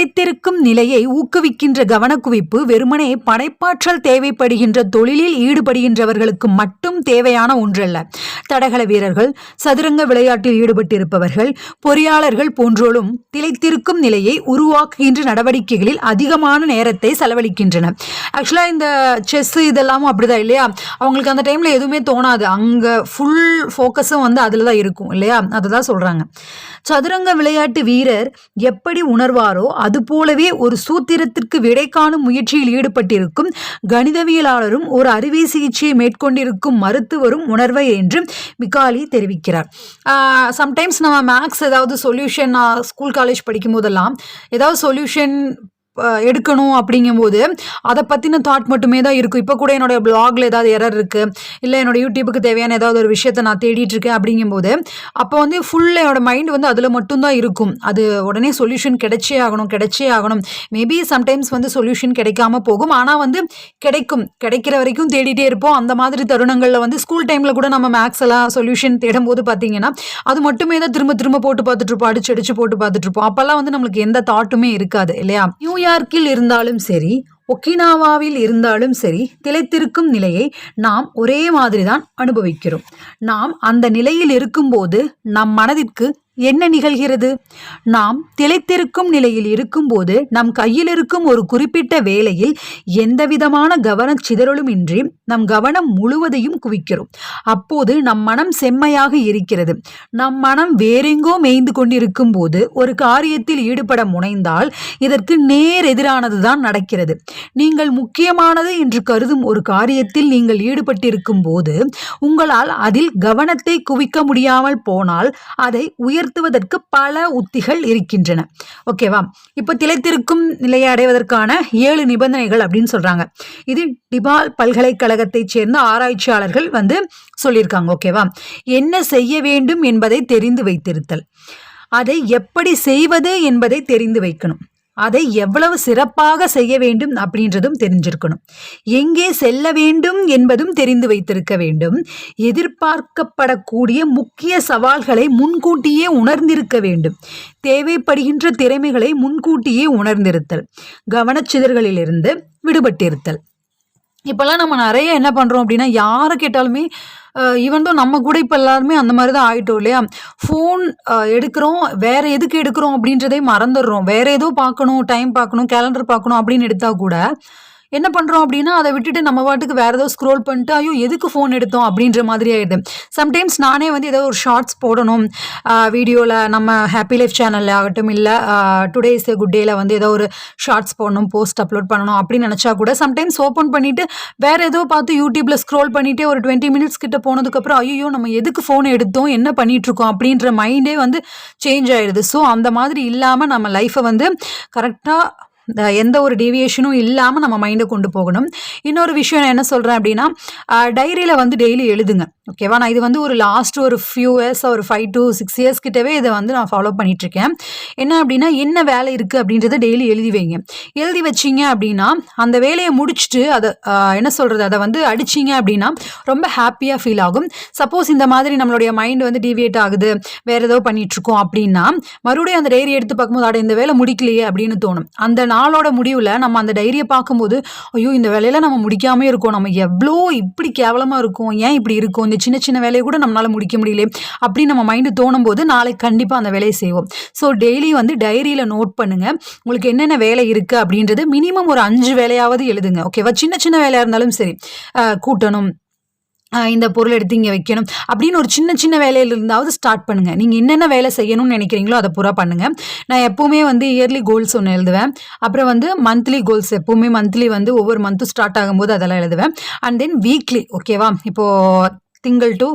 நிலைத்திருக்கும் நிலையை ஊக்குவிக்கின்ற கவனக்குவிப்பு வெறுமனே படைப்பாற்றல் தேவைப்படுகின்ற தொழிலில் ஈடுபடுகின்றவர்களுக்கு மட்டும் தேவையான ஒன்றல்ல. தடகள வீரர்கள் சதுரங்க விளையாட்டில் ஈடுபட்டிருப்பவர்கள் பொறியாளர்கள் போன்றோரும் திளைத்திருக்கும் நிலையை உருவாக்குகின்ற நடவடிக்கைகளில் அதிகமான நேரத்தை செலவழிக்கின்றன ஆக்சுவலாக இந்த செஸ் இதெல்லாமும் அப்படிதான் இல்லையா? அவங்களுக்கு அந்த டைமில் எதுவுமே தோணாது. அங்கே ஃபுல் ஃபோக்கஸும் வந்து அதில் தான் இருக்கும் இல்லையா? அதை தான் சொல்கிறாங்க சதுரங்க விளையாட்டு வீரர் எப்படி உணர்வாரோ அதுபோலவே ஒரு சூத்திரத்திற்கு விடை காணும் முயற்சியில் ஈடுபட்டிருக்கும் கணிதவியலாளரும் ஒரு அறுவை சிகிச்சையை மேற்கொண்டிருக்கும் மருத்துவரும் உணர்வை என்று மிகாலி தெரிவிக்கிறார். சம்டைம்ஸ் நம்ம மேக்ஸ் ஏதாவது சொல்யூஷன் ஸ்கூல் காலேஜ் படிக்கும் போதெல்லாம் ஏதாவது சொல்யூஷன் எடுக்கணும் அப்படிங்கும்போது அதை பற்றின தாட் மட்டுமே தான் இருக்கும். இப்போ கூட என்னோடய பிளாகில் ஏதாவது எரர் இருக்குது இல்லை என்னோட யூடியூபுக்கு தேவையான ஏதாவது ஒரு விஷயத்தை நான் தேடிட்டுருக்கேன் அப்படிங்கும்போது அப்போ வந்து ஃபுல் என்னோடய மைண்ட் வந்து அதில் மட்டும்தான் இருக்கும். அது உடனே சொல்யூஷன் கிடைச்சே ஆகணும் கிடைச்சே ஆகணும். மேபி சம்டைம்ஸ் வந்து சொல்யூஷன் கிடைக்காம போகும். ஆனால் வந்து கிடைக்கும். கிடைக்கிற வரைக்கும் தேடிட்டே இருப்போம். அந்த மாதிரி தருணங்களில் வந்து ஸ்கூல் டைமில் கூட நம்ம மேக்ஸ் எல்லாம் சொல்யூஷன் தேடும் போது பார்த்தீங்கன்னா அது மட்டுமே தான் திரும்ப திரும்ப போட்டு பார்த்துட்ருப்போம் அடிச்சு அடிச்சு போட்டு பார்த்துட்ருப்போம் அப்போல்லாம் வந்து நம்மளுக்கு எந்த தாட்டுமே இருக்காது இல்லையா? நியூயார்க்கில் இருந்தாலும் சரி ஒக்கினாவாவில் இருந்தாலும் சரி திளைத்திருக்கும் நிலையை நாம் ஒரே மாதிரி தான் அனுபவிக்கிறோம். நாம் அந்த நிலையில் இருக்கும்போது நம் மனதிற்கு என்ன நிகழ்கிறது? நாம் திளைத்திருக்கும் நிலையில் இருக்கும்போது நம் கையில் இருக்கும் ஒரு குறிப்பிட்ட வேலையில் எந்தவிதமான கவன சிதறலும் இன்றி நம் கவனம் முழுவதையும் குவிக்கிறோம். அப்போது நம் மனம் செம்மையாக இருக்கிறது. நம் மனம் வேறெங்கோ மேய்ந்து கொண்டிருக்கும் போது ஒரு காரியத்தில் ஈடுபட முனைந்தால் இதற்கு நேர் எதிரானதுதான் நடக்கிறது. நீங்கள் முக்கியமானது என்று கருதும் ஒரு காரியத்தில் நீங்கள் ஈடுபட்டிருக்கும் போது உங்களால் அதில் கவனத்தை குவிக்க முடியாமல் போனால் அதை நிறுத்துவதற்கு பல உத்திகள் இருக்கின்றன. ஓகேவா இப்போ திளைத்திருக்கும் நிலையை அடைவதற்கான ஏழு நிபந்தனைகள் அப்படின்னு சொல்றாங்க. இது டிபால் பல்கலைக்கழகத்தைச் சேர்ந்த ஆராய்ச்சியாளர்கள் வந்து சொல்லியிருக்காங்க. ஓகேவா என்ன செய்ய வேண்டும் என்பதை தெரிந்து வைத்திருத்தல். அதை எப்படி செய்வது என்பதை தெரிந்து வைக்கணும். அதை எவ்வளவு சிறப்பாக செய்ய வேண்டும் அப்படின்றதும் தெரிஞ்சிருக்கணும். எங்கே செல்ல வேண்டும் என்பதும் தெரிந்து வைத்திருக்க வேண்டும். எதிர்பார்க்கப்படக்கூடிய முக்கிய சவால்களை முன்கூட்டியே உணர்ந்திருக்க வேண்டும். தேவைப்படுகின்ற திறமைகளை முன்கூட்டியே உணர்ந்திருத்தல் கவனச்சிதறலிலிருந்து விடுபட்டிருத்தல். இப்போல்லாம் நம்ம நிறைய என்ன பண்ணுறோம் அப்படின்னா யாரை கேட்டாலுமே ஈவன் தான் நம்ம கூட இப்போ எல்லாருமே அந்த மாதிரி தான் ஆகிட்டோம் இல்லையா ஃபோன் எடுக்கிறோம். வேற எதுக்கு எடுக்கிறோம் அப்படின்றதே மறந்துடுறோம். வேற ஏதோ பார்க்கணும் டைம் பார்க்கணும் கேலண்டர் பார்க்கணும் அப்படின்னு எடுத்தால் கூட என்ன பண்ணுறோம் அப்படின்னா அதை விட்டுட்டு நம்ம பாட்டுக்கு வேறு ஏதோ ஸ்க்ரோல் பண்ணிட்டு ஐயோ எதுக்கு ஃபோன் எடுத்தோம் அப்படின்ற மாதிரி ஆகிடுது சம்டைம்ஸ் நானே வந்து ஏதோ ஒரு ஷார்ட்ஸ் போடணும். வீடியோவில் நம்ம ஹாப்பி லைஃப் சேனலில் ஆகட்டும் இல்லை டுடே இஸ் குட் டேயில் வந்து ஏதோ ஒரு ஷார்ட்ஸ் போடணும் போஸ்ட் அப்லோட் பண்ணணும் அப்படின்னு நினச்சா கூட சம்டைம்ஸ் ஓப்பன் பண்ணிவிட்டு வேறு ஏதோ பார்த்து யூடியூப்பில் ஸ்க்ரோல் பண்ணிகிட்டே ஒரு டுவெண்ட்டி மினிட்ஸ் கிட்ட போனதுக்கப்புறம் ஐயோ நம்ம எதுக்கு ஃபோன் எடுத்தோம் என்ன பண்ணிகிட்ருக்கோம் அப்படின்ற மைண்டே வந்து சேஞ்ச் ஆகிடுது ஸோ அந்த மாதிரி இல்லாமல் நம்ம லைஃப்பை வந்து கரெக்டாக எந்த ஒரு டீவியேஷனும் இல்லாமல் நம்ம மைண்டை கொண்டு போகணும். இன்னொரு விஷயம் நான் என்ன சொல்கிறேன் அப்படின்னா டைரியில் வந்து டெய்லி எழுதுங்க. ஓகேவா நான் இது வந்து ஒரு லாஸ்ட் ஒரு ஃபியூ இயர்ஸ் ஒரு ஃபைவ் டு சிக்ஸ் இயர்ஸ் கிட்டவே இதை வந்து நான் ஃபாலோ பண்ணிகிட்ருக்கேன் என்ன அப்படின்னா என்ன வேலை இருக்குது அப்படின்றத டெய்லி எழுதி வைங்க. எழுதி வச்சிங்க அப்படின்னா அந்த வேலையை முடிச்சுட்டு அதை என்ன சொல்கிறது அதை வந்து அடிச்சிங்க அப்படின்னா ரொம்ப ஹாப்பியாக ஃபீல் ஆகும். சப்போஸ் இந்த மாதிரி நம்மளுடைய மைண்ட் வந்து டிவியேட் ஆகுது வேறு ஏதோ பண்ணிகிட்ருக்கோம் அப்படின்னா மறுபடியும் அந்த டைரி எடுத்து பார்க்கும்போது அட இந்த வேலை முடிக்கலையே அப்படின்னு தோணும். அந்த நாளோட முடிவில் நம்ம அந்த டைரியை பார்க்கும்போது ஐயோ இந்த வேலையில் நம்ம முடிக்காமல் இருக்கோம். நம்ம எவ்வளோ இப்படி கேவலமாக இருக்கும் ஏன் இப்படி இருக்கும் இந்த சின்ன சின்ன வேலையை கூட நம்மளால் முடிக்க முடியல அப்படின்னு நம்ம மைண்டு தோணும் போது நாளைக்கு கண்டிப்பாக அந்த வேலையை செய்வோம். ஸோ டெய்லி வந்து டைரியில் நோட் பண்ணுங்கள் உங்களுக்கு என்னென்ன வேலை இருக்குது அப்படின்றது மினிமம் ஒரு அஞ்சு வேலையாவது எழுதுங்க. ஓகேவா சின்ன சின்ன வேலையாக இருந்தாலும் சரி. கூட்டணும். இந்த பொருள் எடுத்து இங்கே வைக்கணும். அப்படின்னு ஒரு சின்ன சின்ன வேலையில் இருந்தாவது ஸ்டார்ட் பண்ணுங்கள் நீங்கள் என்னென்ன வேலை செய்யணும்னு நினைக்கிறீங்களோ அதை பூரா பண்ணுங்கள் நான் எப்போவுமே வந்து இயர்லி கோல்ஸ் ஒன்று எழுதுவேன். அப்புறம் வந்து மந்த்லி கோல்ஸ் எப்போவுமே மந்த்லி வந்து ஒவ்வொரு மந்த்தும் ஸ்டார்ட் ஆகும்போது அதெல்லாம் எழுதுவேன். அண்ட் தென் வீக்லி ஓகேவா இப்போது திங்கள் டு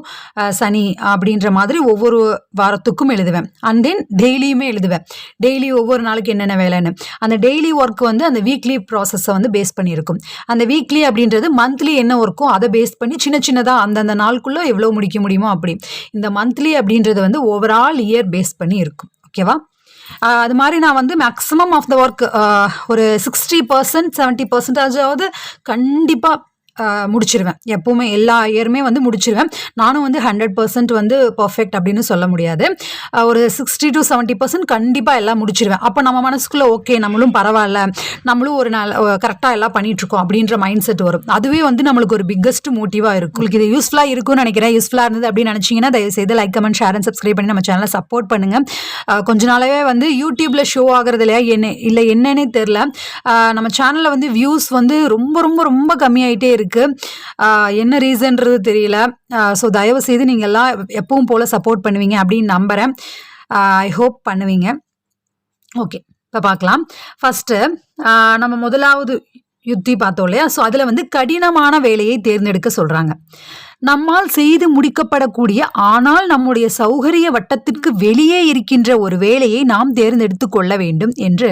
சனி அப்படின்ற மாதிரி ஒவ்வொரு வாரத்துக்கும் எழுதுவேன். அண்ட் தென் டெய்லியுமே எழுதுவேன். டெய்லி ஒவ்வொரு நாளைக்கு என்னென்ன வேலைன்னு. அந்த டெய்லி ஒர்க் வந்து அந்த வீக்லி ப்ராசஸை வந்து பேஸ் பண்ணியிருக்கும். அந்த வீக்லி அப்படின்றது மந்த்லி என்ன ஒர்க்கோ அதை பேஸ் பண்ணி சின்ன சின்னதாக அந்தந்த நாளுக்குள்ளே எவ்வளோ முடிக்க முடியுமோ அப்படி. இந்த மந்த்லி அப்படின்றது வந்து ஓவரால் இயர் பேஸ் பண்ணி இருக்கும். ஓகேவா அது மாதிரி நான் வந்து மேக்ஸிமம் ஆஃப் த ஒர்க் ஒரு சிக்ஸ்டி பர்சன்ட் செவன்ட்டி பர்சன்டேஜாவது கண்டிப்பாக முடிச்சிருவேன். எப்போவுமே எல்லா இயருமே வந்து முடிச்சிருவேன். நானும் வந்து ஹண்ட்ரட் பர்சன்ட் வந்து பர்ஃபெக்ட் அப்படின்னு சொல்ல முடியாது. ஒரு சிக்ஸ்டி டு செவன்ட்டி பர்சன்ட் கண்டிப்பாக எல்லாம் முடிச்சிருவேன். அப்போ நம்ம மனசுக்குள்ளே ஓகே நம்மளும் பரவாயில்ல. நம்மளும் ஒரு நல்ல கரெக்டாக எல்லாம் பண்ணிகிட்ருக்கோம் அப்படின்ற மைண்ட் செட் வரும். அதுவே வந்து நம்மளுக்கு ஒரு பிக்கஸ்ட் மோட்டிவாக இருக்கும். உங்களுக்கு இது யூஸ்ஃபுல்லாக இருக்கும்னு நினைக்கிறேன். யூஸ்ஃபுல்லாக இருந்தது அப்படின்னு நினச்சிங்கன்னா தயவுசெய்து like comment share and subscribe பண்ணி நம்ம சேனலை சப்போர்ட் பண்ணுங்கள் கொஞ்ச நாளாவே வந்து யூடியூப்பில் ஷோ ஆகிறது இல்லையா என்ன இல்லை என்னன்னே தெரில நம்ம சேனலில் வந்து வியூஸ் வந்து ரொம்ப ரொம்ப ரொம்ப கம்மியாயிட்டே இருக்குது என்ன ரீசன்றது தெரியல. ஸோ தயவு செய்து நீங்கள் எல்லாம் எப்பவும் போல் சப்போர்ட் பண்ணுவீங்க அப்படின்னு நம்புகிறேன் ஐ ஹோப் பண்ணுவீங்க. ஓகே இப்போ பார்க்கலாம் ஃபஸ்ட்டு நம்ம முதலாவது யுத்தி பார்த்தோம் இல்லையா? ஸோ அதில் வந்து கடினமான வேலையை தேர்ந்தெடுக்க சொல்கிறாங்க நம்மால் செய்து முடிக்கப்படக்கூடிய ஆனால் நம்முடைய சௌகரிய வட்டத்திற்கு வெளியே இருக்கின்ற ஒரு வேலையை நாம் தேர்ந்தெடுத்து கொள்ள வேண்டும் என்று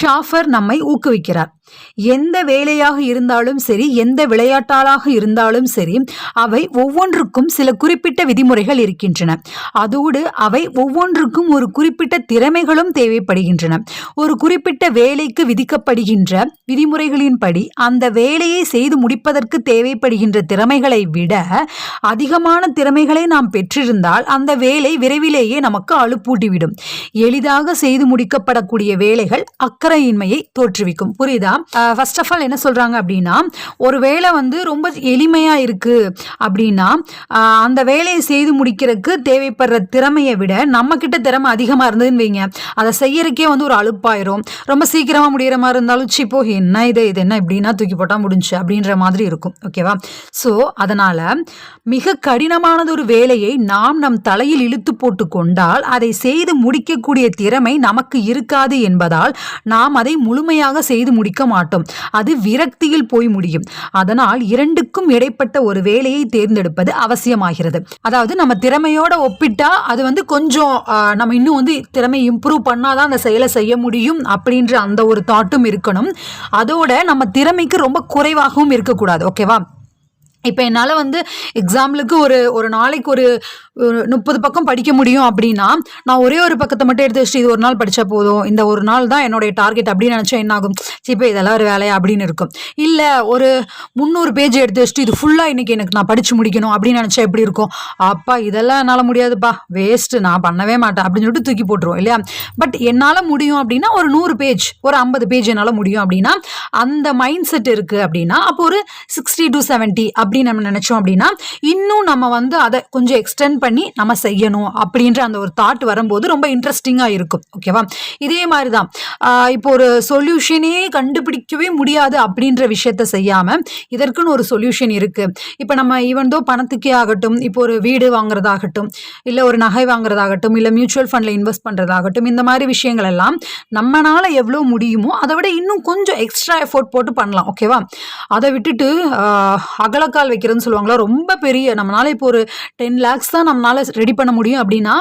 ஷாஃபர் நம்மை ஊக்குவிக்கிறார். எந்த வேலையாக இருந்தாலும் சரி எந்த விளையாட்டாளாக இருந்தாலும் சரி அவை ஒவ்வொன்றுக்கும் சில குறிப்பிட்ட விதிமுறைகள் இருக்கின்றன. அதோடு அவை ஒவ்வொன்றுக்கும் ஒரு குறிப்பிட்ட திறமைகளும் தேவைப்படுகின்றன. ஒரு குறிப்பிட்ட வேலைக்கு விதிக்கப்படுகின்ற விதிமுறைகளின்படி அந்த வேலையை செய்து முடிப்பதற்கு தேவைப்படுகின்ற திறமைகளை விட அதிகமான திறமைகளை நாம் பெற்றிருந்தால் அந்த வேலை விரைவிலேயே நமக்கு அழுப்பூட்டிவிடும். எளிதாக செய்து முடிக்கப்படக்கூடிய வேலைகள் அக்கறையின்மையை தோற்றுவிக்கும். புரியுதா? ஃபர்ஸ்ட் ஆஃப் ஆல் என்ன சொல்கிறாங்க அப்படின்னா ஒரு வேலை வந்து ரொம்ப எளிமையாக இருக்குது அப்படின்னா அந்த வேலையை செய்து முடிக்கிறதுக்கு தேவைப்படுற திறமையை விட நம்மக்கிட்ட திறமை அதிகமாக இருந்ததுன்னு வைங்க. அதை செய்கிறக்கே வந்து ஒரு அலுப்பாயிரும். ரொம்ப சீக்கிரமாக முடிகிற மாதிரி இருந்தாலும் சிப்போ என்ன இது இது என்ன இப்படின்னா தூக்கி போட்டால் முடிஞ்சு அப்படின்ற மாதிரி இருக்கும். ஓகேவா ஸோ அதனால் மிக கடினமானது ஒரு வேலையை நாம் நம் தலையில் இழுத்து போட்டு கொண்டால் அதை செய்து முடிக்கக்கூடிய திறமை நமக்கு இருக்காது என்பதால் நாம் அதை முழுமையாக செய்து முடிக்க மாட்டோம். அது விரக்தியில் போய் முடியும். அதனால் இரண்டுக்கும் இடைப்பட்ட ஒரு வேலையை தேர்ந்தெடுப்பது அவசியமாகிறது. அதாவது நம்ம திறமையோட ஒப்பிட்டா அது வந்து கொஞ்சம் ஆஹ், நம்ம இன்னும் வந்து திறமை இம்ப்ரூவ் பண்ணாதான் அந்த செயலை செய்ய முடியும் அப்படின்ற அந்த ஒரு தாட்டும் இருக்கணும். அதோட நம்ம திறமைக்கு ரொம்ப குறைவாகவும் இருக்கக்கூடாது. ஓகேவா இப்போ என்னால் வந்து எக்ஸாம்பிளுக்கு ஒரு ஒரு நாளைக்கு ஒரு முப்பது பக்கம் படிக்க முடியும் அப்படின்னா நான் ஒரே ஒரு பக்கத்தை மட்டும் எடுத்து வச்சுட்டு இது ஒரு நாள் படித்தா போதும். இந்த ஒரு நாள் தான் என்னுடைய டார்கெட் அப்படின்னு நினச்சா என்ன ஆகும் சரி இப்போ இதெல்லாம் ஒரு வேலையா அப்படின்னு இருக்கும். இல்லை ஒரு முந்நூறு பேஜ் எடுத்து வச்சுட்டு இது ஃபுல்லாக இன்றைக்கி எனக்கு நான் படித்து முடிக்கணும் அப்படின்னு நினச்சா எப்படி இருக்கும்? அப்பா இதெல்லாம் என்னால் முடியாதுப்பா. வேஸ்ட்டு நான் பண்ணவே மாட்டேன் அப்படின்னு சொல்லிட்டு தூக்கி போட்டுருவோம் இல்லையா? பட் என்னால் முடியும் அப்படின்னா ஒரு நூறு பேஜ் ஒரு ஐம்பது பேஜ் என்னால் முடியும் அப்படின்னா அந்த மைண்ட் செட் இருக்குது அப்படின்னா அப்போ ஒரு சிக்ஸ்டி டு செவன்ட்டி அப்படின்னு நம்ம நினச்சோம் அப்படின்னா இன்னும் நம்ம வந்து அதை கொஞ்சம் எக்ஸ்டெண்ட் பண்ணி நம்ம செய்யணும் அப்படின்ற அந்த ஒரு தாட் வரும்போது ரொம்ப இன்ட்ரெஸ்டிங்காக இருக்கும். ஓகேவா இதே மாதிரி தான் இப்போ ஒரு சொல்யூஷனே கண்டுபிடிக்கவே முடியாது அப்படின்ற விஷயத்த செய்யாமல் இதற்குன்னு ஒரு சொல்யூஷன் இருக்குது இப்போ நம்ம ஈவன் தோ பணத்துக்கே ஆகட்டும் இப்போ ஒரு வீடு வாங்குறதாகட்டும் இல்லை ஒரு நகை வாங்குறதாகட்டும் இல்லை மியூச்சுவல் ஃபண்டில் இன்வெஸ்ட் பண்ணுறதாகட்டும் இந்த மாதிரி விஷயங்கள் எல்லாம் நம்மளால் எவ்வளோ முடியுமோ அதை விட இன்னும் கொஞ்சம் எக்ஸ்ட்ரா எஃபோர்ட் போட்டு பண்ணலாம். ஓகேவா அதை விட்டுட்டு அகலக்க அகலக்கால் வைக்கிறதுன்னு சொல்லுவாங்களா? ரொம்ப பெரிய. நம்மளால இப்போ ஒரு டென் லேக்ஸ் தான் நம்மளால ரெடி பண்ண முடியும் அப்படின்னா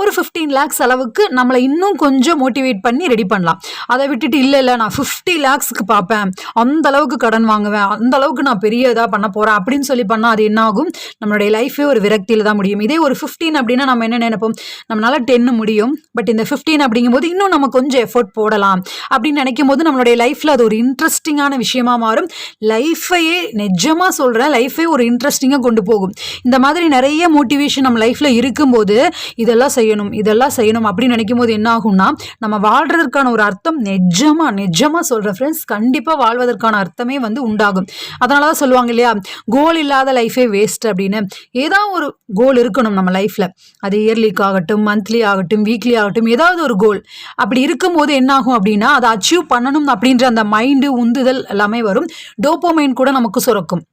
ஒரு ஃபிஃப்டீன் லேக்ஸ் அளவுக்கு நம்மளை இன்னும் கொஞ்சம் மோட்டிவேட் பண்ணி ரெடி பண்ணலாம். அதை விட்டுட்டு இல்லை இல்லை நான் ஃபிஃப்டி லேக்ஸ்க்கு பார்ப்பேன். அந்த அளவுக்கு கடன் வாங்குவேன். அந்த அளவுக்கு நான் பெரிய இதாக பண்ண போகிறேன் அப்படின்னு சொல்லி பண்ணால் அது என்ன ஆகும்? நம்மளுடைய லைஃபே ஒரு விரக்தியில் தான் முடியும். இதே ஒரு ஃபிஃப்டீன் அப்படின்னா நம்ம என்ன நினைப்போம்? நம்மளால டென்னு முடியும். பட் இந்த ஃபிஃப்டீன் அப்படிங்கும்போது இன்னும் நம்ம கொஞ்சம் எஃபோர்ட் போடலாம். அப்படின்னு நினைக்கும் போது நம்மளுடைய லைஃப்பில் அது ஒரு இன்ட்ரெஸ்டிங்கான விஷயமா மாறும். லைஃபையே நிஜமாக சொல்கிறேன் லைஃபே ஒரு இன்ட்ரெஸ்டிங்காக கொண்டு போகும். இந்த மாதிரி நிறைய மோட்டிவேஷன் நம்ம லைஃப்பில் இருக்கும்போது இதெல்லாம் செய்யணும் இதெல்லாம் செய்யணும் அப்படின்னு நினைக்கும் போது என்ன ஆகும்னா நம்ம வாழ்றதற்கான ஒரு அர்த்தம் நிஜமா நிஜமா சொல்கிற ஃப்ரெண்ட்ஸ் கண்டிப்பாக வாழ்வதற்கான அர்த்தமே வந்து உண்டாகும். அதனால தான் சொல்லுவாங்க இல்லையா கோல் இல்லாத லைஃபே வேஸ்ட் அப்படின்னு. ஏதாவது ஒரு கோல் இருக்கணும் நம்ம லைஃப்பில் அது இயர்லிக்கு ஆகட்டும் மந்த்லி ஆகட்டும் வீக்லி ஆகட்டும் ஏதாவது ஒரு கோல் அப்படி இருக்கும்போது என்ன ஆகும் அப்படின்னா அதை அச்சீவ் பண்ணணும் அப்படின்ற அந்த மைண்டு உந்துதல் எல்லாமே வரும். டோப்போமைன் கூட நமக்கு சுரக்கும்.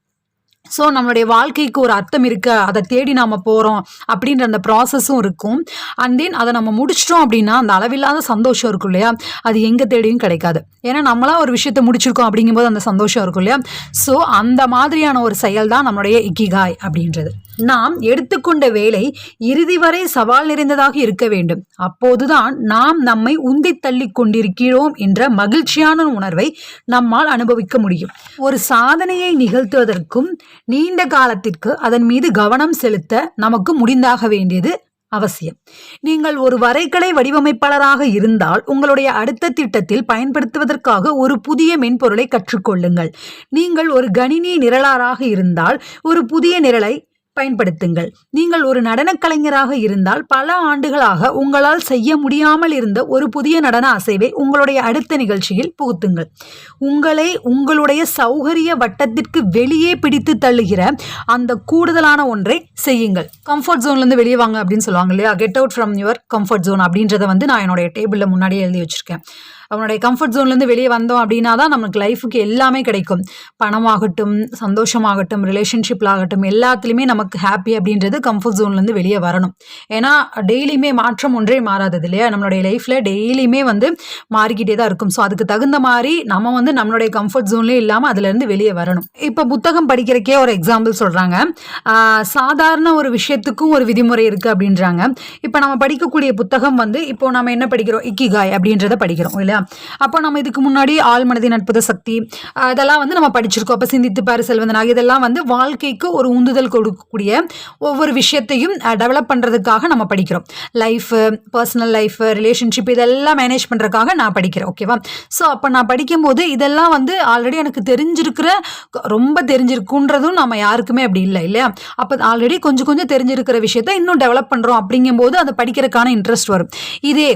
ஸோ நம்மளுடைய வாழ்க்கைக்கு ஒரு அர்த்தம் இருக்கு. அதை தேடி நாம் போகிறோம் அப்படின்ற அந்த ப்ராசஸும் இருக்கும். அண்ட் தென் அதை நம்ம முடிச்சிட்டோம் அப்படின்னா அந்த அளவில்லாத சந்தோஷம் இருக்கும் இல்லையா? அது எங்கே தேடியும் கிடைக்காது. ஏன்னா நம்மளா ஒரு விஷயத்தை முடிச்சிருக்கோம் அப்படிங்கும்போது அந்த சந்தோஷம் இருக்கும் இல்லையா? ஸோ அந்த மாதிரியான ஒரு செயல் தான் நம்மளுடைய இக்கிகாய் அப்படின்றது. நாம் எடுத்துக்கொண்ட வேலை இறுதி வரை சவால் நிறைந்ததாக இருக்க வேண்டும். அப்போதுதான் நாம் நம்மை உந்தி தள்ளி கொண்டிருக்கிறோம் என்ற மகிழ்ச்சியான உணர்வை நம்மால் அனுபவிக்க முடியும். ஒரு சாதனையை நிகழ்த்துவதற்கும் நீண்ட காலத்திற்கு அதன் மீது கவனம் செலுத்த நமக்கு முடிந்தாக வேண்டியது அவசியம். நீங்கள் ஒரு வரைகலை வடிவமைப்பாளராக இருந்தால் உங்களுடைய அடுத்த திட்டத்தில் பயன்படுத்துவதற்காக ஒரு புதிய மென்பொருளை கற்றுக்கொள்ளுங்கள். நீங்கள் ஒரு கணினி நிரலாராக இருந்தால் ஒரு புதிய நிரலை பயன்படுத்துங்கள். நீங்கள் ஒரு நடனக் கலைஞராக இருந்தால் பல ஆண்டுகளாக உங்களால் செய்ய முடியாமல் இருந்த ஒரு புதிய நடன அசைவை உங்களுடைய அடுத்த நிகழ்ச்சியில் புகுத்துங்கள். உங்களை உங்களுடைய சௌகரிய வட்டத்திற்கு வெளியே பிடித்து தள்ளுகிற அந்த கூடுதலான ஒன்றை செய்யுங்கள். கம்ஃபர்ட் ஜோன்லேருந்து வெளியே வாங்க அப்படின்னு சொல்லுவாங்க இல்லையா? Get out from your comfort zone அப்படின்றத வந்து நான் என்னுடைய டேபிளில் முன்னாடியே எழுதி வச்சுருக்கேன். அவனுடைய கம்ஃபர்ட் ஜோன்லேருந்து வெளியே வந்தோம் அப்படின்னா தான் நமக்கு லைஃபுக்கு எல்லாமே கிடைக்கும். பணமாகட்டும் சந்தோஷமாகட்டும் ரிலேஷன்ஷிப்பில் ஆகட்டும் எல்லாத்துலேயுமே நமக்கு ஹாப்பி அப்படின்றது கம்ஃபர்ட் ஜோன்லேருந்து வெளியே வரணும். ஏன்னா டெய்லியுமே மாற்றம் ஒன்றே மாறாதது இல்லையா? நம்மளுடைய லைஃப்பில் டெய்லியுமே வந்து மாறிக்கிட்டே தான் இருக்கும். ஸோ அதுக்கு தகுந்த மாதிரி நம்ம வந்து நம்மளுடைய கம்ஃபர்ட் ஜோன்லேயே இல்லாமல் அதுலேருந்து வெளியே வரணும். இப்போ புத்தகம் படிக்கிறக்கே ஒரு எக்ஸாம்பிள் சொல்கிறாங்க சாதாரண ஒரு விஷயத்துக்கும் ஒரு விதிமுறை இருக்குது அப்படின்றாங்க. இப்போ நம்ம படிக்கக்கூடிய புத்தகம் வந்து இப்போ நம்ம என்ன படிக்கிறோம்? இக்கிகாய் அப்படின்றத படிக்கிறோம் இல்லையா? அப்போ நம்ம இதுக்கு முன்னாடி ஆள் மனதின் அற்புத சக்தி இதெல்லாம் வந்து நம்ம படிச்சிருக்கோம். அப்போ சிந்தித்து பாரு செல்வந்தனாக இதெல்லாம் வந்து வாழ்க்கைக்கு ஒரு உந்துதல் கொடுக்கக்கூடிய ஒவ்வொரு விஷயத்தையும் டெவலப் பண்ணுறதுக்காக நம்ம படிக்கிறோம். லைஃபு பர்சனல் லைஃப் ரிலேஷன்ஷிப் இதெல்லாம் மேனேஜ் பண்ணுறதுக்காக நான் படிக்கிறேன் ஓகேவா ஸோ அப்போ நான் படிக்கும்போது இதெல்லாம் வந்து ஆல்ரெடி எனக்கு தெரிஞ்சிருக்கிற ரொம்ப தெரிஞ்சிருக்குன்றதும் நம்ம யாருக்குமே அப்படி இல்லை இல்லையா? அப்போ ஆல்ரெடி கொஞ்சம் கொஞ்சம் தெரிஞ்சிருக்கிற விஷயத்த இன்னும் டெவலப் பண்ணுறோம் அப்படிங்கும்போது அதை படிக்கிறதுக்கான இன்ட்ரெஸ்ட் வரும். இதே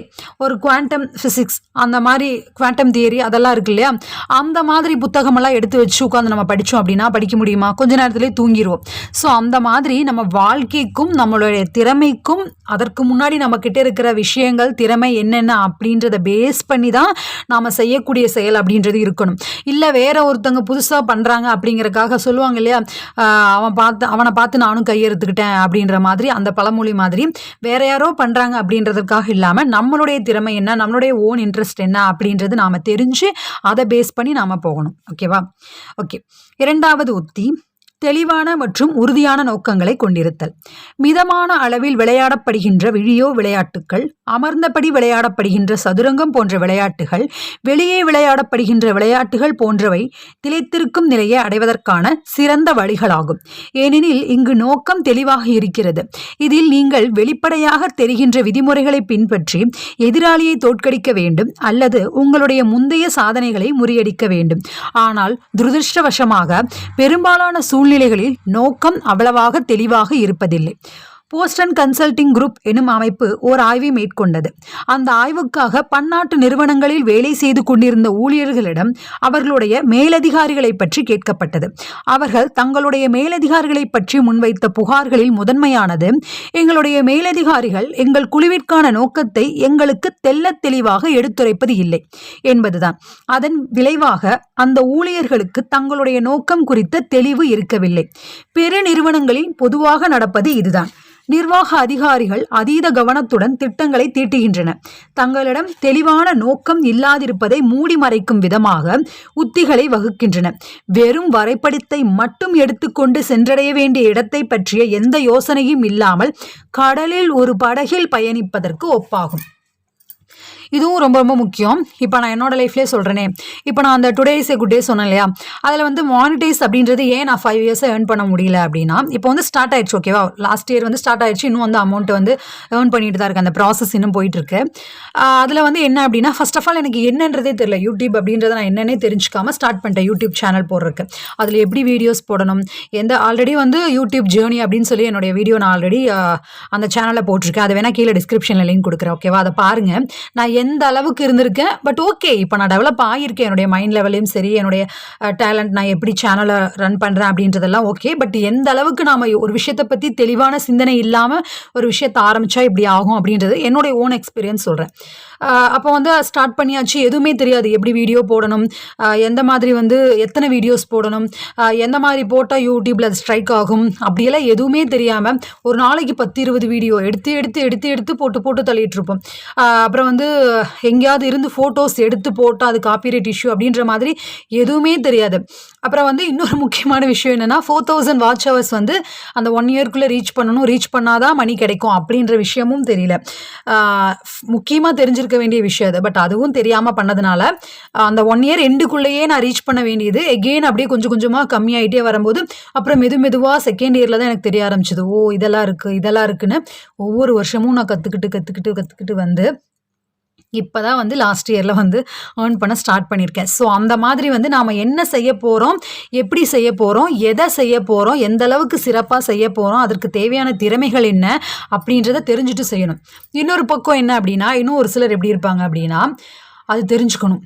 ஒரு குவாண்டம் ஃபிசிக்ஸ் அந்த மாதிரி மாதிரி குவாண்டம் தியரி அதெல்லாம் இருக்கு இல்லையா? அந்த மாதிரி புத்தகமெல்லாம் எடுத்து வச்சு உட்காந்து நம்ம படித்தோம் அப்படின்னா படிக்க முடியுமா? கொஞ்ச நேரத்துலேயே தூங்கிடுவோம் ஸோ அந்த மாதிரி நம்ம வாழ்க்கைக்கும் நம்மளுடைய திறமைக்கும் அதற்கு முன்னாடி நம்மக்கிட்ட இருக்கிற விஷயங்கள் திறமை என்னென்ன அப்படின்றத பேஸ் பண்ணி தான் நாம் செய்யக்கூடிய செயல் அப்படின்றது இருக்கணும். இல்லை வேற ஒருத்தவங்க புதுசாக பண்ணுறாங்க அப்படிங்கிறக்காக சொல்லுவாங்க இல்லையா? அவன் பார்த்து அவனை பார்த்து நானும் கையெழுத்துக்கிட்டேன் அப்படின்ற மாதிரி அந்த பழமொழி மாதிரி வேற யாரோ பண்ணுறாங்க அப்படின்றதுக்காக இல்லாமல் நம்மளுடைய திறமை என்ன? நம்மளுடைய ஓன் இன்ட்ரெஸ்ட் என்ன? அப்படின்றது நாம் தெரிஞ்சு அதை பேஸ் பண்ணி நாம் போகணும். ஓகேவா ஓகே இரண்டாவது உத்தி. தெளிவான மற்றும் உறுதியான நோக்கங்களை கொண்டிருத்தல். மிதமான அளவில் விளையாடப்படுகின்ற விழியோ விளையாட்டுக்கள் அமர்ந்தபடி விளையாடப்படுகின்ற சதுரங்கம் போன்ற விளையாட்டுகள் வெளியே விளையாடப்படுகின்ற விளையாட்டுகள் போன்றவை திளைத்திருக்கும் நிலையை அடைவதற்கான சிறந்த வழிகளாகும். ஏனெனில் இங்கு நோக்கம் தெளிவாக இருக்கிறது. இதில் நீங்கள் வெளிப்படையாக தெரிகின்ற விதிமுறைகளை பின்பற்றி எதிராளியை தோற்கடிக்க வேண்டும் அல்லது உங்களுடைய முந்தைய சாதனைகளை முறியடிக்க வேண்டும். ஆனால் துரதிருஷ்டவசமாக பெரும்பாலான சூழ்நிலை சூழ்நிலைகளில் நோக்கம் அவ்வளவாக தெளிவாக இருப்பதில்லை. போஸ்டன் கன்சல்டிங் குரூப் எனும் அமைப்பு ஓர் ஆய்வை மேற்கொண்டது. அந்த ஆய்வுக்காக பன்னாட்டு நிறுவனங்களில் வேலை செய்து கொண்டிருந்த ஊழியர்களிடம் அவர்களுடைய மேலதிகாரிகளை பற்றி கேட்கப்பட்டது. அவர்கள் தங்களுடைய மேலதிகாரிகளை பற்றி முன்வைத்த புகார்களில் முதன்மையானது எங்களுடைய மேலதிகாரிகள் எங்கள் குழுவிற்கான நோக்கத்தை எங்களுக்கு தெள்ளத் தெளிவாக எடுத்துரைப்பது இல்லை என்பதுதான். அதன் விளைவாக அந்த ஊழியர்களுக்கு தங்களுடைய நோக்கம் குறித்த தெளிவு இருக்கவில்லை. பெரு நிறுவனங்களில் பொதுவாக நடப்பது இதுதான். நிர்வாக அதிகாரிகள் அதீத கவனத்துடன் திட்டங்களை தீட்டுகின்றன. தங்களிடம் தெளிவான நோக்கம் இல்லாதிருப்பதை மூடி மறைக்கும் விதமாக உத்திகளை வகுக்கின்றன. வெறும் வரைபடத்தை மட்டும் எடுத்துக்கொண்டு சென்றடைய வேண்டிய இடத்தை பற்றிய எந்த யோசனையும் இல்லாமல் கடலில் ஒரு படகில் பயணிப்பதற்கு ஒப்பாகும். இதுவும் ரொம்ப ரொம்ப முக்கியம். இப்போ நான் என்னோட லைஃப்லேயே சொல்கிறேனே இப்போ நான் அந்த today is a good day சொன்னேன் இல்லையா? அதில் வந்து மானிட்டைஸ் அப்படின்றது ஏன் நான் ஃபைவ் இயர்ஸை ஏர்ன் பண்ண முடியல அப்படின்னா இப்போ வந்து ஸ்டார்ட் ஆயிடுச்சு ஓகேவா லாஸ்ட் இயர் வந்து ஸ்டார்ட் ஆயிடுச்சு இன்னும் வந்து அமௌண்ட் வந்து ஏர்ன் பண்ணிட்டு தான் இருக்கு அந்த ப்ராசஸ் இன்னும் போயிட்டு இருக்கு அதில் வந்து என்ன அப்படின்னா ஃபர்ஸ்ட் ஆஃப் ஆல் எனக்கு என்னன்றதே தெரியல. யூடியூப் அப்படின்றத நான் என்னன்னே தெரிஞ்சுக்காம ஸ்டார்ட் பண்ணிட்டேன். யூடியூப் சேனல் போடுறதுக்கு. அதில் எப்படி வீடியோஸ் போடணும்? எந்த ஆல்ரெடி வந்து யூடியூப் ஜேர்னி அப்படின்னு சொல்லி என்னுடைய வீடியோ நான் ஆல்ரெடி அந்த சேனலில் போட்டிருக்கேன். அதை வேணால் கீழே டிஸ்கிரிப்ஷனில் லிங்க் கொடுக்குறேன் ஓகேவா அதை பாருங்கள் நான் எந்த அளவுக்கு இருந்திருக்கேன். பட் ஓகே இப்போ நான் டெவலப் ஆகியிருக்கேன் என்னுடைய மைண்ட் லெவலையும் சரி என்னுடைய டேலண்ட் நான் எப்படி சேனலை ரன் பண்ணுறேன் அப்படின்றதெல்லாம் ஓகே பட் எந்த அளவுக்கு நாம் ஒரு விஷயத்தை பற்றி தெளிவான சிந்தனை இல்லாமல் ஒரு விஷயத்தை ஆரம்பித்தா இப்படி ஆகும் அப்படின்றது என்னுடைய ஓன் எக்ஸ்பீரியன்ஸ் சொல்கிறேன் அப்போ வந்து ஸ்டார்ட் பண்ணியாச்சு. எதுவுமே தெரியாது. எப்படி வீடியோ போடணும்? எந்த மாதிரி வந்து எத்தனை வீடியோஸ் போடணும்? எந்த மாதிரி போட்டால் யூடியூப்பில் அது ஸ்ட்ரைக் ஆகும்? அப்படியெல்லாம் எதுவுமே தெரியாமல் ஒரு நாளைக்கு பத்து இருபது வீடியோ எடுத்து எடுத்து எடுத்து எடுத்து போட்டு போட்டு தள்ளிட்டு இருப்போம். அப்புறம் வந்து எங்கேயாவது இருந்து ஃபோட்டோஸ் எடுத்து போட்டால் அது காப்பிரைட் இஷ்யூ அப்படின்ற மாதிரி எதுவுமே தெரியாது. அப்புறம் வந்து இன்னொரு முக்கியமான விஷயம் என்னென்னா ஃபோர் தௌசண்ட் வாட்ச் ஹவர்ஸ் வந்து அந்த ஒன் இயர்க்குள்ளே ரீச் பண்ணணும். ரீச் பண்ணாதான் மணி கிடைக்கும் அப்படின்ற விஷயமும் தெரியல. முக்கியமாக தெரிஞ்சிருக்க வேண்டிய விஷயம் அது. பட் அதுவும் தெரியாமல் பண்ணதுனால அந்த ஒன் இயர் எண்டுக்குள்ளேயே நான் ரீச் பண்ண வேண்டியது எகெயின் அப்படியே கொஞ்சம் கொஞ்சமாக கம்மியாயிட்டே வரும்போது அப்புறம் மெது மெதுவாக செகண்ட் இயரில் தான் எனக்கு தெரிய ஆரம்பிச்சது. ஓ இதெல்லாம் இருக்குது இதெல்லாம் இருக்குன்னு ஒவ்வொரு வருஷமும் நான் கற்றுக்கிட்டு கற்றுக்கிட்டு கற்றுக்கிட்டு வந்து இப்போ தான் வந்து லாஸ்ட் இயரில் வந்து ஏர்ன் பண்ண ஸ்டார்ட் பண்ணியிருக்கேன் ஸோ அந்த மாதிரி வந்து நாம் என்ன செய்ய போகிறோம் எப்படி செய்ய போகிறோம் எதை செய்ய போகிறோம் எந்த அளவுக்கு சிறப்பாக செய்ய போகிறோம் அதற்கு தேவையான திறமைகள் என்ன அப்படின்றத தெரிஞ்சுட்டு செய்யணும். இன்னொரு பக்கம் என்ன அப்படின்னா இன்னும் ஒரு சிலர் எப்படி இருப்பாங்க அப்படின்னா அது தெரிஞ்சுக்கணும்.